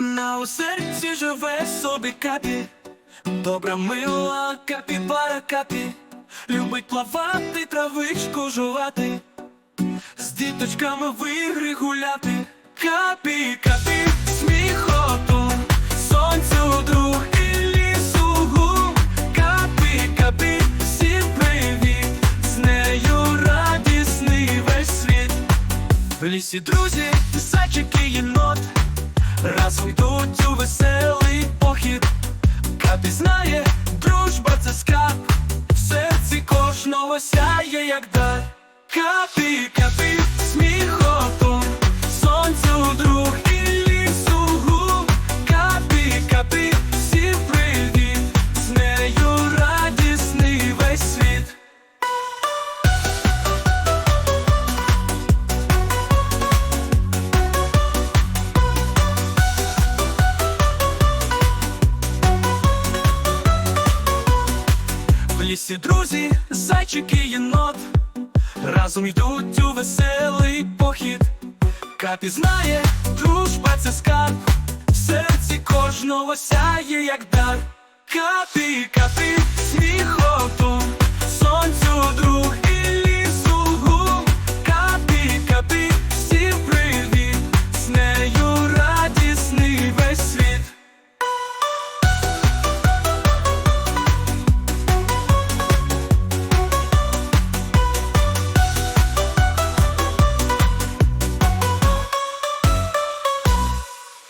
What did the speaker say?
На у серці живе собі капі, добра мила капі, пара капі, любить плавати, травичку жувати, з діточками в ігри гуляти. Капі, капі, сміхоту, сонцю друг і лісу гум. Капі, капі, привіт, з нею радісний весь світ. В лісі друзі, зайчик і єнот Разом йдуть у веселий похід. Капі знає, дружба це скап, В серці кожного сяє, як дар. Капі, лісі друзі, зайчик і єнот. Разом йдуть у веселий похід. Капі знає, дружба це скарб. В серці кожного сяє, як дар. Капі, капі,